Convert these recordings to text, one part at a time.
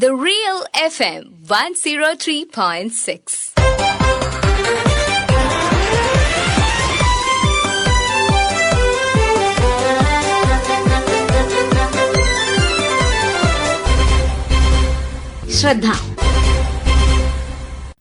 The Real FM 103.6. ശ്രദ്ധ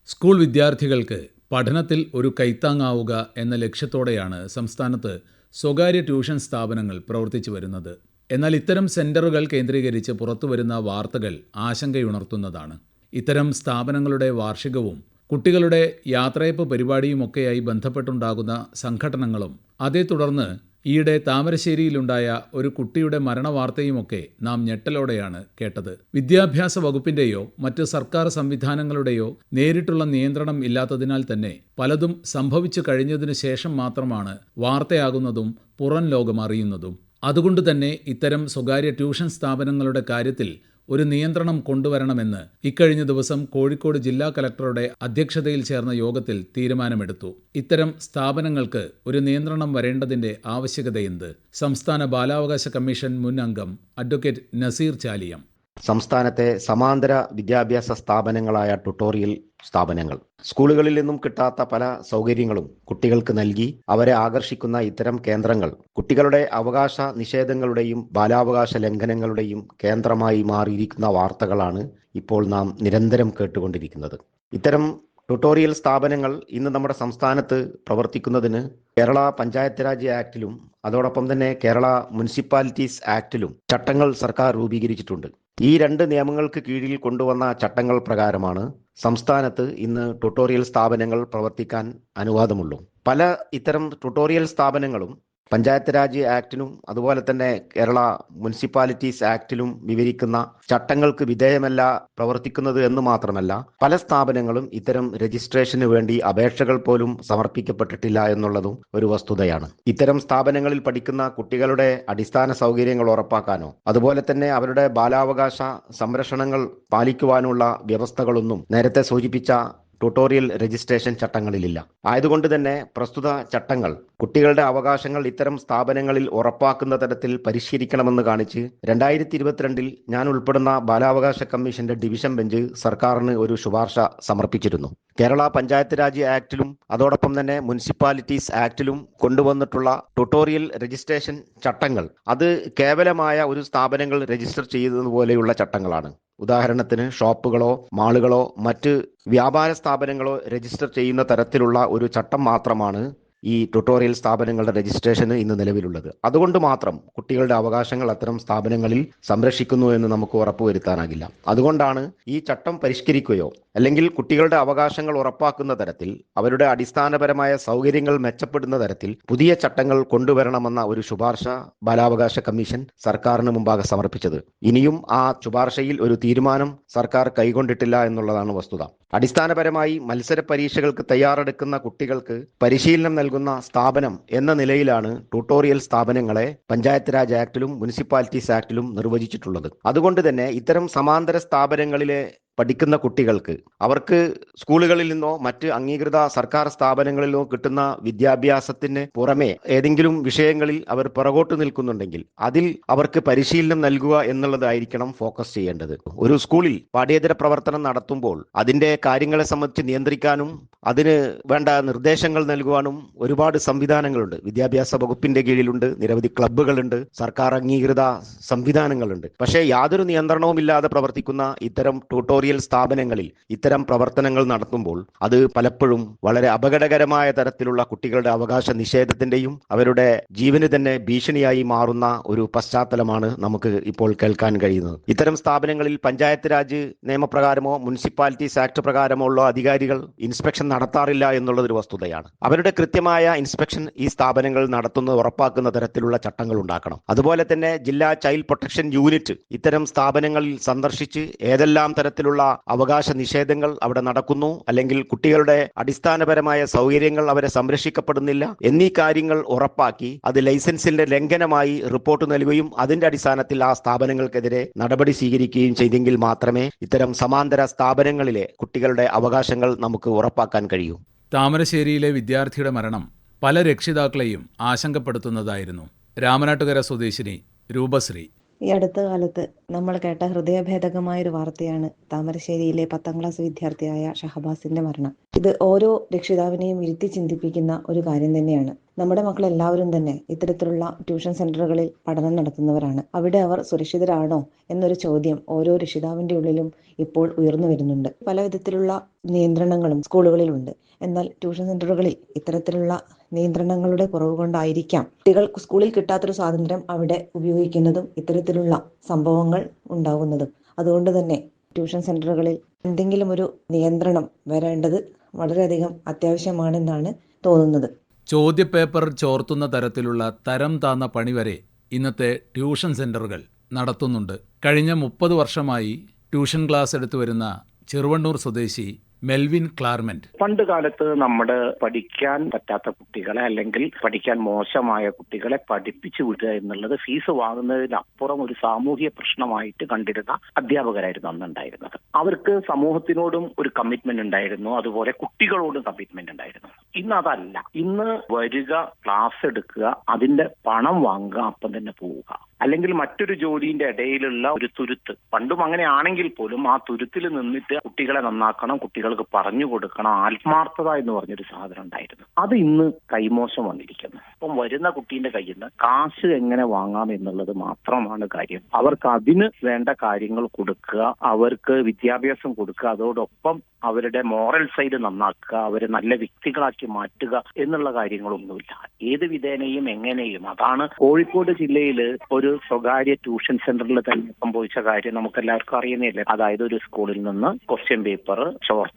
school വിദ്യാർത്ഥികൾക്ക് പഠനത്തിൽ ഒരു കൈത്താങ്ങാവുക എന്ന ലക്ഷ്യത്തോടെയാണ് സംസ്ഥാനത്ത് സ്വകാര്യ ട്യൂഷൻ സ്ഥാപനങ്ങൾ പ്രവർത്തിച്ചു വരുന്നത് എന്നാൽ ഇത്തരം സെന്ററുകൾ കേന്ദ്രീകരിച്ച് പുറത്തുവരുന്ന വാർത്തകൾ ആശങ്കയുണർത്തുന്നതാണ്. ഇത്തരം സ്ഥാപനങ്ങളുടെ വാർഷികവും കുട്ടികളുടെ യാത്രയപ്പ് പരിപാടിയുമൊക്കെയായി ബന്ധപ്പെട്ടുണ്ടാകുന്ന സംഘടനകളും അതേ തുടർന്ന് ഈയിടെ താമരശ്ശേരിയിലുണ്ടായ ഒരു കുട്ടിയുടെ മരണവാർത്തയുമൊക്കെ നാം ഞെട്ടലോടെയാണ് കേട്ടത്. വിദ്യാഭ്യാസ വകുപ്പിന്റെയോ മറ്റ് സർക്കാർ സംവിധാനങ്ങളുടെയോ നേരിട്ടുള്ള നിയന്ത്രണം ഇല്ലാത്തതിനാൽ തന്നെ പലതും സംഭവിച്ചു കഴിഞ്ഞതിനു ശേഷം മാത്രമാണ് വാർത്തയാകുന്നതും പുറം ലോകം അറിയുന്നതും. അതുകൊണ്ട് തന്നെ ഇത്തരം സ്വകാര്യ ട്യൂഷൻ സ്ഥാപനങ്ങളുടെ കാര്യത്തിൽ ഒരു നിയന്ത്രണം കൊണ്ടുവരണമെന്ന് ഇക്കഴിഞ്ഞ ദിവസം കോഴിക്കോട് ജില്ലാ കലക്ടറുടെ അധ്യക്ഷതയിൽ ചേർന്ന യോഗത്തിൽ തീരുമാനമെടുത്തു. ഇത്തരം സ്ഥാപനങ്ങൾക്ക് ഒരു നിയന്ത്രണം വരേണ്ടതിന്റെ ആവശ്യകതയെന്ത്? സംസ്ഥാന ബാലാവകാശ കമ്മീഷൻ മുൻ അംഗം അഡ്വക്കേറ്റ് നസീർ ചാലിയം. സംസ്ഥാനത്തെ സമാന്തര വിദ്യാഭ്യാസ സ്ഥാപനങ്ങളായ ട്യൂട്ടോറിയൽ സ്ഥാപനങ്ങൾ. സ്കൂളുകളിൽ നിന്നും കിട്ടാത്ത പല സൗകര്യങ്ങളും കുട്ടികൾക്ക് നൽകി അവരെ ആകർഷിക്കുന്ന ഇത്തരം കേന്ദ്രങ്ങൾ കുട്ടികളുടെ അവകാശ നിഷേധങ്ങളുടെയും ബാലാവകാശ ലംഘനങ്ങളുടെയും കേന്ദ്രമായി മാറിയിരിക്കുന്ന വാർത്തകളാണ് ഇപ്പോൾ നാം നിരന്തരം കേട്ടുകൊണ്ടിരിക്കുന്നത്. ഇത്തരം ട്യൂട്ടോറിയൽ സ്ഥാപനങ്ങൾ ഇന്ന് നമ്മുടെ സംസ്ഥാനത്ത് പ്രവർത്തിക്കുന്നതിന് കേരള പഞ്ചായത്ത് രാജ് ആക്ടിലും അതോടൊപ്പം തന്നെ കേരള മുനിസിപ്പാലിറ്റീസ് ആക്ടിലും ചട്ടങ്ങൾ സർക്കാർ രൂപീകരിച്ചിട്ടുണ്ട്. ഈ രണ്ട് നിയമങ്ങൾക്ക് കീഴിൽ കൊണ്ടുവന്ന ചട്ടങ്ങൾ പ്രകാരമാണ് സംസ്ഥാനത്ത് ഇന്ന് ട്യൂട്ടോറിയൽ സ്ഥാപനങ്ങൾ പ്രവർത്തിക്കാൻ അനുവാദമുള്ളൂ. പല ഇത്തരം ട്യൂട്ടോറിയൽ സ്ഥാപനങ്ങളും പഞ്ചായത്ത് രാജ് ആക്ടിനും അതുപോലെ തന്നെ കേരള മുനിസിപ്പാലിറ്റീസ് ആക്ടിലും വിവരിക്കുന്ന ചട്ടങ്ങൾക്ക് വിധേയമല്ല പ്രവർത്തിക്കുന്നത് എന്ന് മാത്രമല്ല പല സ്ഥാപനങ്ങളും ഇത്തരം രജിസ്ട്രേഷന് വേണ്ടി അപേക്ഷകൾ പോലും സമർപ്പിക്കപ്പെട്ടിട്ടില്ല എന്നുള്ളതും ഒരു വസ്തുതയാണ്. ഇത്തരം സ്ഥാപനങ്ങളിൽ പഠിക്കുന്ന കുട്ടികളുടെ അടിസ്ഥാന സൗകര്യങ്ങൾ ഉറപ്പാക്കാനോ അതുപോലെ തന്നെ അവരുടെ ബാലാവകാശ സംരക്ഷണങ്ങൾ പാലിക്കുവാനുള്ള വ്യവസ്ഥകളൊന്നും നേരത്തെ സൂചിപ്പിച്ച ട്യൂട്ടോറിയൽ രജിസ്ട്രേഷൻ ചട്ടങ്ങളിലില്ല. ആയതുകൊണ്ട് തന്നെ പ്രസ്തുത ചട്ടങ്ങൾ കുട്ടികളുടെ അവകാശങ്ങൾ ഇത്തരം സ്ഥാപനങ്ങളിൽ ഉറപ്പാക്കുന്ന തരത്തിൽ പരിഷ്കരിക്കണമെന്ന് കാണിച്ച് രണ്ടായിരത്തി ഇരുപത്തിരണ്ടിൽ ഞാൻ ഉൾപ്പെടുന്ന ബാലാവകാശ കമ്മീഷന്റെ ഡിവിഷൻ ബെഞ്ച് സർക്കാരിന് ഒരു ശുപാർശ സമർപ്പിച്ചിരുന്നു. കേരള പഞ്ചായത്ത് രാജ് ആക്ടിലും അതോടൊപ്പം തന്നെ മുനിസിപ്പാലിറ്റീസ് ആക്ടിലും കൊണ്ടുവന്നിട്ടുള്ള ട്യൂട്ടോറിയൽ രജിസ്ട്രേഷൻ ചട്ടങ്ങൾ അത് കേവലമായ ഒരു സ്ഥാപനങ്ങൾ രജിസ്റ്റർ ചെയ്യുന്നത് പോലെയുള്ള ചട്ടങ്ങളാണ്. ഉദാഹരണത്തിന് ഷോപ്പുകളോ മാളുകളോ മറ്റ് വ്യാപാര സ്ഥാപനങ്ങളോ രജിസ്റ്റർ ചെയ്യുന്ന തരത്തിലുള്ള ഒരു ചട്ടം മാത്രമാണ് ഈ ട്യൂട്ടോറിയൽ സ്ഥാപനങ്ങളുടെ രജിസ്ട്രേഷന് ഇന്ന് നിലവിലുള്ളത്. അതുകൊണ്ട് മാത്രം കുട്ടികളുടെ അവകാശങ്ങൾ അത്തരം സ്ഥാപനങ്ങളിൽ സംരക്ഷിക്കുന്നു എന്ന് നമുക്ക് ഉറപ്പുവരുത്താനാകില്ല. അതുകൊണ്ടാണ് ഈ ചട്ടം പരിഷ്കരിക്കുകയോ അല്ലെങ്കിൽ കുട്ടികളുടെ അവകാശങ്ങൾ ഉറപ്പാക്കുന്ന തരത്തിൽ അവരുടെ അടിസ്ഥാനപരമായ സൗകര്യങ്ങൾ മെച്ചപ്പെടുന്ന തരത്തിൽ പുതിയ ചട്ടങ്ങൾ കൊണ്ടുവരണമെന്ന ഒരു ശുപാർശ ബാലാവകാശ കമ്മീഷൻ സർക്കാരിന് മുമ്പാകെ സമർപ്പിച്ചത്. ഇനിയും ആ ശുപാർശയിൽ ഒരു തീരുമാനം സർക്കാർ കൈകൊണ്ടിട്ടില്ല എന്നുള്ളതാണ് വസ്തുത. അടിസ്ഥാനപരമായി മത്സര പരീക്ഷകൾക്ക് തയ്യാറെടുക്കുന്ന കുട്ടികൾക്ക് പരിശീലനം നൽകുന്ന സ്ഥാപനം എന്ന നിലയിലാണ് ട്യൂട്ടോറിയൽ സ്ഥാപനങ്ങളെ പഞ്ചായത്ത് രാജ് ആക്ടിലും മുനിസിപ്പാലിറ്റീസ് ആക്ടിലും നിർവചിച്ചിട്ടുള്ളത്. അതുകൊണ്ട് തന്നെ ഇത്തരം സമാന്തര സ്ഥാപനങ്ങളിലെ പഠിക്കുന്ന കുട്ടികൾക്ക് അവർക്ക് സ്കൂളുകളിൽ നിന്നോ മറ്റ് അംഗീകൃത സർക്കാർ സ്ഥാപനങ്ങളിൽ നിന്നോ കിട്ടുന്ന വിദ്യാഭ്യാസത്തിന് പുറമെ ഏതെങ്കിലും വിഷയങ്ങളിൽ അവർ പുറകോട്ട് നിൽക്കുന്നുണ്ടെങ്കിൽ അതിൽ അവർക്ക് പരിശീലനം നൽകുക എന്നുള്ളതായിരിക്കണം ഫോക്കസ് ചെയ്യേണ്ടത്. ഒരു സ്കൂളിൽ പാഠ്യേതര പ്രവർത്തനം നടത്തുമ്പോൾ അതിന്റെ കാര്യങ്ങളെ സംബന്ധിച്ച് നിയന്ത്രിക്കാനും അതിന് വേണ്ട നിർദ്ദേശങ്ങൾ നൽകുവാനും ഒരുപാട് സംവിധാനങ്ങളുണ്ട്. വിദ്യാഭ്യാസ വകുപ്പിന്റെ കീഴിലുണ്ട് നിരവധി ക്ലബ്ബുകളുണ്ട് സർക്കാർ അംഗീകൃത സംവിധാനങ്ങളുണ്ട്. പക്ഷേ യാതൊരു നിയന്ത്രണവുമില്ലാതെ പ്രവർത്തിക്കുന്ന ഇത്തരം ട്യൂട്ടോറിയൽ സ്ഥാപനങ്ങളിൽ ഇത്തരം പ്രവർത്തനങ്ങൾ നടത്തുമ്പോൾ അത് പലപ്പോഴും വളരെ അപകടകരമായ തരത്തിലുള്ള കുട്ടികളുടെ അവകാശ നിഷേധത്തിന്റെയും അവരുടെ ജീവന് തന്നെ ഭീഷണിയായി മാറുന്ന ഒരു പശ്ചാത്തലമാണ് നമുക്ക് ഇപ്പോൾ കേൾക്കാൻ കഴിയുന്നത്. ഇത്തരം സ്ഥാപനങ്ങളിൽ പഞ്ചായത്ത് രാജ് നിയമപ്രകാരമോ മുനിസിപ്പാലിറ്റീസ് ആക്ട് പ്രകാരമോ ഉള്ള അധികാരികൾ ഇൻസ്പെക്ഷൻ നടത്താറില്ല എന്നുള്ളതൊരു വസ്തുതയാണ്. അവരുടെ കൃത്യമായ ഇൻസ്പെക്ഷൻ ഈ സ്ഥാപനങ്ങൾ നടത്തുന്നത് ഉറപ്പാക്കുന്ന തരത്തിലുള്ള ചട്ടങ്ങൾ ഉണ്ടാക്കണം. അതുപോലെ തന്നെ ജില്ലാ ചൈൽഡ് പ്രൊട്ടക്ഷൻ യൂണിറ്റ് ഇത്തരം സ്ഥാപനങ്ങളിൽ സന്ദർശിച്ച് ഏതെല്ലാം തരത്തിലുള്ള അവകാശ നിഷേധങ്ങൾ അവിടെ നടക്കുന്നു. അല്ലെങ്കിൽ കുട്ടികളുടെ അടിസ്ഥാനപരമായ സൗകര്യങ്ങൾ അവരെ സംരക്ഷിക്കപ്പെടുന്നില്ല. എന്നീ കാര്യങ്ങൾ ഉറപ്പാക്കി അത് ലൈസൻസിന്റെ ലംഘനമായി റിപ്പോർട്ട് നൽകുകയും അതിന്റെ അടിസ്ഥാനത്തിൽ ആ സ്ഥാപനങ്ങൾക്കെതിരെ നടപടി സ്വീകരിക്കുകയും ചെയ്തെങ്കിൽ മാത്രമേ ഇത്തരം സമാന്തര സ്ഥാപനങ്ങളിലെ കുട്ടികളുടെ അവകാശങ്ങൾ നമുക്ക് ഉറപ്പാക്കാൻ കഴിയൂ. താമരശ്ശേരിയിലെ വിദ്യാർത്ഥിയുടെ മരണം പല രക്ഷിതാക്കളെയും ആശങ്കപ്പെടുത്തുന്നതായിരുന്നു. രാമനാട്ടുകര സ്വദേശിനി രൂപശ്രീ. ഈ അടുത്ത കാലത്ത് നമ്മൾ കേട്ട ഹൃദയഭേദകമായ ഒരു വാർത്തയാണ് താമരശ്ശേരിയിലെ പത്താം ക്ലാസ് വിദ്യാർത്ഥിയായ ഷഹബാസിന്റെ മരണം. ഇത് ഓരോ രക്ഷിതാവിനെയും ഇരുത്തി ചിന്തിപ്പിക്കുന്ന ഒരു കാര്യം തന്നെയാണ്. നമ്മുടെ മക്കൾ എല്ലാവരും തന്നെ ഇത്തരത്തിലുള്ള ട്യൂഷൻ സെന്ററുകളിൽ പഠനം നടത്തുന്നവരാണ്. അവിടെ അവർ സുരക്ഷിതരാണോ എന്നൊരു ചോദ്യം ഓരോ രക്ഷിതാവിന്റെ ഉള്ളിലും ഇപ്പോൾ ഉയർന്നു വരുന്നുണ്ട്. പല വിധത്തിലുള്ള നിയന്ത്രണങ്ങളും സ്കൂളുകളിലുണ്ട്. എന്നാൽ ട്യൂഷൻ സെന്ററുകളിൽ ഇത്തരത്തിലുള്ള നിയന്ത്രണങ്ങളുടെ കുറവ് കൊണ്ടായിരിക്കാം. കുട്ടികൾ സ്കൂളിൽ കിട്ടാത്തൊരു സ്വാതന്ത്ര്യം അവിടെ ഉപയോഗിക്കുന്നതും ഇത്തരത്തിലുള്ള സംഭവങ്ങൾ ഉണ്ടാകുന്നതും. അതുകൊണ്ട് തന്നെ ട്യൂഷൻ സെന്ററുകളിൽ എന്തെങ്കിലും ഒരു നിയന്ത്രണം വരേണ്ടത് വളരെയധികം അത്യാവശ്യമാണെന്നാണ് തോന്നുന്നത്. ചോദ്യപേപ്പർ ചോർത്തുന്ന തരത്തിലുള്ള തരം താന്ന പണി വരെ ഇന്നത്തെ ട്യൂഷൻ സെന്ററുകൾ നടത്തുന്നുണ്ട്. കഴിഞ്ഞ മുപ്പത് വർഷമായി ട്യൂഷൻ ക്ലാസ് എടുത്തു വരുന്ന ചെറുവണ്ണൂർ സ്വദേശി മെൽവിൻ ക്ലാർമെന്റ്. പണ്ട് കാലത്ത് നമ്മുടെ പഠിക്കാൻ പറ്റാത്ത കുട്ടികളെ അല്ലെങ്കിൽ പഠിക്കാൻ മോശമായ കുട്ടികളെ പഠിപ്പിച്ചു വിടുക എന്നുള്ളത് ഫീസ് വാങ്ങുന്നതിനപ്പുറം ഒരു സാമൂഹിക പ്രശ്നമായിട്ട് കണ്ടിരുന്ന അധ്യാപകരായിരുന്നു അന്നുണ്ടായിരുന്നത്. അവർക്ക് സമൂഹത്തിനോടും ഒരു കമ്മിറ്റ്മെന്റ് ഉണ്ടായിരുന്നു. അതുപോലെ കുട്ടികളോടും കമ്മിറ്റ്മെന്റ് ഉണ്ടായിരുന്നു. ഇന്ന് അതല്ല. ഇന്ന് വരിക ക്ലാസ് എടുക്കുക അതിന്റെ പണം വാങ്ങുക അപ്പം തന്നെ പോവുക. അല്ലെങ്കിൽ മറ്റൊരു ജോലിന്റെ ഇടയിലുള്ള ഒരു തുരുത്ത്. പണ്ടും അങ്ങനെ ആണെങ്കിൽ പോലും ആ തുരുത്തിൽ നിന്നിട്ട് കുട്ടികളെ നന്നാക്കണം കുട്ടികൾക്ക് പറഞ്ഞു കൊടുക്കണം ആത്മാർത്ഥത എന്ന് പറഞ്ഞൊരു സാധനം ഉണ്ടായിരുന്നു. അത് ഇന്ന് കൈമോശം വന്നിരിക്കുന്നു. അപ്പം വരുന്ന കുട്ടീന്റെ കയ്യിൽ നിന്ന് കാശ് എങ്ങനെ വാങ്ങാം എന്നുള്ളത് മാത്രമാണ് കാര്യം. അവർക്ക് അതിന് വേണ്ട കാര്യങ്ങൾ കൊടുക്കുക അവർക്ക് വിദ്യാഭ്യാസം കൊടുക്കുക അതോടൊപ്പം അവരുടെ മോറൽ സൈഡ് നന്നാക്കുക അവരെ നല്ല വ്യക്തികളാക്കി മാറ്റുക എന്നുള്ള കാര്യങ്ങളൊന്നുമില്ല. ഏത് വിധേനയും എങ്ങനെയും. അതാണ് കോഴിക്കോട് ജില്ലയിൽ ഒരു സ്വകാര്യ ട്യൂഷൻ സെന്ററിൽ തന്നെ സംഭവിച്ച കാര്യം നമുക്ക് എല്ലാവർക്കും അറിയുന്നില്ലേ അതായത് ഒരു സ്കൂളിൽ നിന്ന് ക്വസ്റ്റ്യൻ പേപ്പർ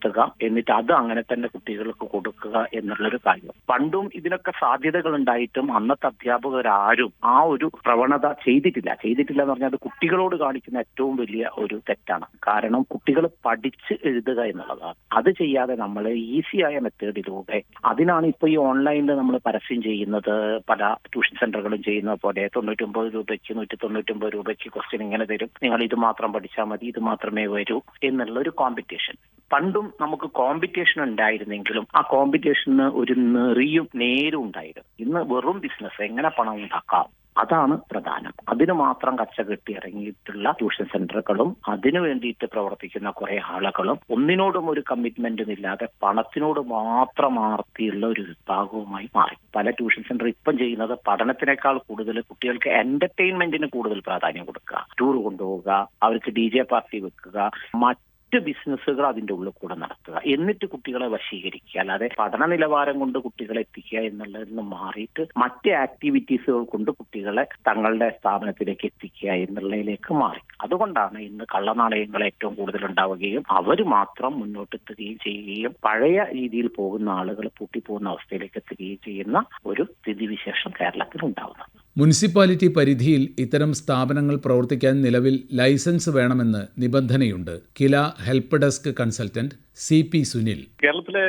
ചോർത്തുക എന്നിട്ട് അത് അങ്ങനെ തന്നെ കുട്ടികൾക്ക് കൊടുക്കുക എന്നുള്ളൊരു കാര്യം. പണ്ടും ഇതിനൊക്കെ സാധ്യതകൾ ഉണ്ടായിട്ടും അന്നത്തെ അധ്യാപകരാരും ആ ഒരു പ്രവണത ചെയ്തിട്ടില്ല. ചെയ്തിട്ടില്ല എന്ന് പറഞ്ഞാൽ അത് കുട്ടികളോട് കാണിക്കുന്ന ഏറ്റവും വലിയ ഒരു തെറ്റാണ്. കാരണം കുട്ടികൾ പഠിച്ച് എഴുതുക എന്നുള്ളതാണ്. അത് ചെയ്യാതെ നമ്മൾ ഈസിയായ മെത്തേഡിലൂടെ അതിനാണ് ഇപ്പൊ ഈ ഓൺലൈനിൽ നമ്മൾ പരസ്യം ചെയ്യുന്നത്. പല ട്യൂഷൻ സെന്ററുകളും ചെയ്യുന്ന പോലെ തൊണ്ണൂറ്റൊമ്പത് രൂപയ്ക്ക് നൂറ്റി തൊണ്ണൂറ്റൊമ്പത് രൂപയ്ക്ക് ക്വസ്റ്റ്യൻ ഇങ്ങനെ തരും. നിങ്ങൾ ഇത് മാത്രം പഠിച്ചാൽ മതി ഇത് മാത്രമേ വരൂ എന്നുള്ള ഒരു കോമ്പറ്റീഷൻ. പണ്ടും നമുക്ക് കോമ്പറ്റീഷൻ ഉണ്ടായിരുന്നെങ്കിലും ആ കോമ്പറ്റീഷന് ഒരു നെറിയും നേരും ഉണ്ടായിരുന്നു. ഇന്ന് വെറും ബിസിനസ് എങ്ങനെ പണം ഉണ്ടാക്കാം? അതാണ് പ്രധാനം. അതിന് മാത്രം കച്ച കെട്ടി ഇറങ്ങിയിട്ടുള്ള ട്യൂഷൻ സെന്ററുകളും അതിനു വേണ്ടിയിട്ട് പ്രവർത്തിക്കുന്ന കുറെ ആളുകളും ഒന്നിനോടും ഒരു കമ്മിറ്റ്മെന്റും ഇല്ലാതെ പണത്തിനോട് മാത്രം ആർത്തിയുള്ള ഒരു വിഭാഗവുമായി മാറി. പല ട്യൂഷൻ സെന്റർ ഇപ്പം ചെയ്യുന്നത് പഠനത്തിനേക്കാൾ കൂടുതൽ കുട്ടികൾക്ക് എന്റർടൈൻമെന്റിന് കൂടുതൽ പ്രാധാന്യം കൊടുക്കുക. ടൂർ കൊണ്ടുപോവുക അവർക്ക് ഡി ജെ പാർട്ടി വെക്കുക മറ്റ് മറ്റ് ബിസിനസ്സുകൾ അതിന്റെ ഉള്ളിൽ കൂടെ നടത്തുക. എന്നിട്ട് കുട്ടികളെ വശീകരിക്കുക. അല്ലാതെ പഠന നിലവാരം കൊണ്ട് കുട്ടികളെ എത്തിക്കുക എന്നുള്ളതിൽ നിന്ന് മാറിയിട്ട് മറ്റ് ആക്ടിവിറ്റീസുകൾ കൊണ്ട് കുട്ടികളെ തങ്ങളുടെ സ്ഥാപനത്തിലേക്ക് എത്തിക്കുക എന്നുള്ളതിലേക്ക് മാറി. അതുകൊണ്ടാണ് ഇന്ന് കള്ളനാണയങ്ങൾ ഏറ്റവും കൂടുതൽ ഉണ്ടാവുകയും അവർ മാത്രം മുന്നോട്ടെത്തുകയും ചെയ്യുകയും പഴയ രീതിയിൽ പോകുന്ന ആളുകൾ പൂട്ടിപ്പോകുന്ന അവസ്ഥയിലേക്ക് എത്തുകയും ചെയ്യുന്ന ഒരു സ്ഥിതിവിശേഷം കേരളത്തിൽ ഉണ്ടാവുന്നത്. മുനിസിപ്പാലിറ്റി പരിധിയിൽ ഇത്തരം സ്ഥാപനങ്ങൾ പ്രവർത്തിക്കാൻ നിലവിൽ ലൈസൻസ് വേണമെന്ന് നിബന്ധനയുണ്ട്. KILA help desk consultant C P Sunil. കേരളത്തിലെ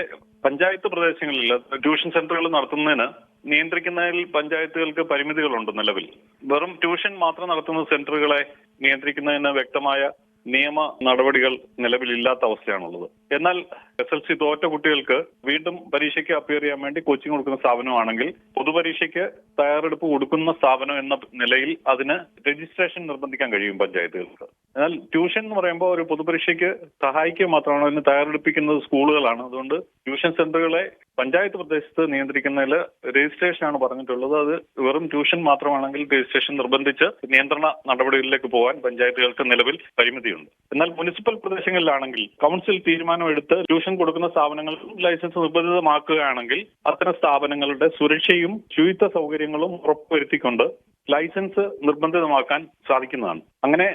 പഞ്ചായത്ത് പ്രദേശങ്ങളിൽ ട്യൂഷൻ സെന്ററുകൾ നടത്തുന്നതിന് നിയന്ത്രിക്കുന്നതിൽ പഞ്ചായത്തുകൾക്ക് പരിമിതികളുണ്ട് നിലവിൽ. വെറും ട്യൂഷൻ മാത്രം നടത്തുന്ന സെന്ററുകളെ നിയന്ത്രിക്കുന്നതിന് വ്യക്തമായ നിയമ നടപടികൾ നിലവിലില്ലാത്ത അവസ്ഥയാണുള്ളത്. എന്നാൽ എസ് എൽ സി തോറ്റ കുട്ടികൾക്ക് വീണ്ടും പരീക്ഷയ്ക്ക് അപ്പിയർ ചെയ്യാൻ വേണ്ടി കോച്ചിങ് കൊടുക്കുന്ന സ്ഥാപനമാണെങ്കിൽ പൊതുപരീക്ഷയ്ക്ക് തയ്യാറെടുപ്പ് കൊടുക്കുന്ന സ്ഥാപനം എന്ന നിലയിൽ അതിന് രജിസ്ട്രേഷൻ നിർബന്ധിക്കാൻ കഴിയും പഞ്ചായത്തുകൾക്ക്. എന്നാൽ ട്യൂഷൻ എന്ന് പറയുമ്പോൾ ഒരു പൊതുപരീക്ഷയ്ക്ക് സഹായിക്കുക മാത്രമാണ് അതിന് തയ്യാറെടുപ്പിക്കുന്നത് സ്കൂളുകളാണ്. അതുകൊണ്ട് ട്യൂഷൻ സെന്ററുകളെ പഞ്ചായത്ത് പ്രദേശത്ത് നിയന്ത്രിക്കുന്നതിൽ രജിസ്ട്രേഷൻ ആണ് പറഞ്ഞിട്ടുള്ളത്. അത് വെറും ട്യൂഷൻ മാത്രമാണെങ്കിൽ രജിസ്ട്രേഷൻ നിർബന്ധിച്ച് നിയന്ത്രണ നടപടികളിലേക്ക് പോകാൻ പഞ്ചായത്തുകൾക്ക് നിലവിൽ പരിമിതിയുണ്ട്. എന്നാൽ മുനിസിപ്പൽ പ്രദേശങ്ങളിലാണെങ്കിൽ കൗൺസിൽ തീരുമാനമെടുത്ത് ട്യൂഷൻ കൊടുക്കുന്ന സ്ഥാപനങ്ങൾ ലൈസൻസ് നിർബന്ധിതമാക്കുകയാണെങ്കിൽ അത്തരം സ്ഥാപനങ്ങളുടെ സുരക്ഷയും ശുചിത്വ സൗകര്യങ്ങളും ഉറപ്പുവരുത്തിക്കൊണ്ട് ലൈസൻസ് നിർബന്ധിതമാക്കാൻ സാധിക്കുന്നതാണ്. അങ്ങനെ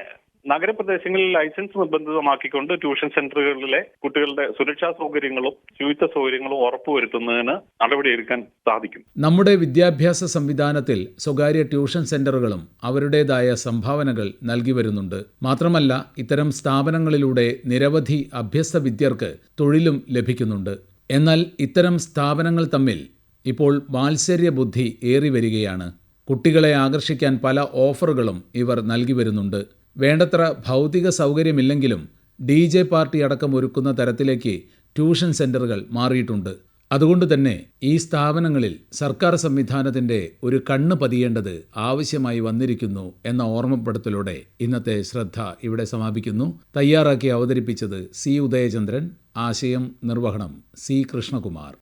നഗരപ്രദേശങ്ങളിൽ ലൈസൻസ് നിർബന്ധിതമാക്കിക്കൊണ്ട് ട്യൂഷൻ സെന്ററുകളിലെ കുട്ടികളുടെ സുരക്ഷാ സൗകര്യങ്ങളും ശുചിത്വ സൗകര്യങ്ങളും ഉറപ്പുവരുത്തുന്നതിന് നടപടിയെടുക്കാൻ സാധിക്കും. നമ്മുടെ വിദ്യാഭ്യാസ സംവിധാനത്തിൽ സ്വകാര്യ ട്യൂഷൻ സെന്ററുകളും അവരുടേതായ സംഭാവനകൾ നൽകി വരുന്നുണ്ട്. മാത്രമല്ല ഇത്തരം സ്ഥാപനങ്ങളിലൂടെ നിരവധി അഭ്യസ്ത വിദ്യർക്ക് തൊഴിലും ലഭിക്കുന്നുണ്ട്. എന്നാൽ ഇത്തരം സ്ഥാപനങ്ങൾ തമ്മിൽ ഇപ്പോൾ മാത്സര്യ ബുദ്ധി ഏറി വരികയാണ് കുട്ടികളെ ആകർഷിക്കാൻ പല ഓഫറുകളും ഇവർ നൽകി വരുന്നുണ്ട്. വേണ്ടത്ര ഭൗതിക സൗകര്യമില്ലെങ്കിലും ഡി ജെ പാർട്ടി അടക്കം ഒരുക്കുന്ന തരത്തിലേക്ക് ട്യൂഷൻ സെന്ററുകൾ മാറിയിട്ടുണ്ട്. അതുകൊണ്ട് തന്നെ ഈ സ്ഥാപനങ്ങളിൽ സർക്കാർ സംവിധാനത്തിന്റെ ഒരു കണ്ണ് പതിയേണ്ടത് ആവശ്യമായി വന്നിരിക്കുന്നു എന്ന ഓർമ്മപ്പെടുത്തലോടെ ഇന്നത്തെ ശ്രദ്ധ ഇവിടെ സമാപിക്കുന്നു. തയ്യാറാക്കി അവതരിപ്പിച്ചത് സി ഉദയചന്ദ്രൻ ആശയം നിർവഹണം സി കൃഷ്ണകുമാർ.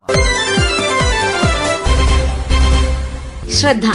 ശ്രദ്ധ.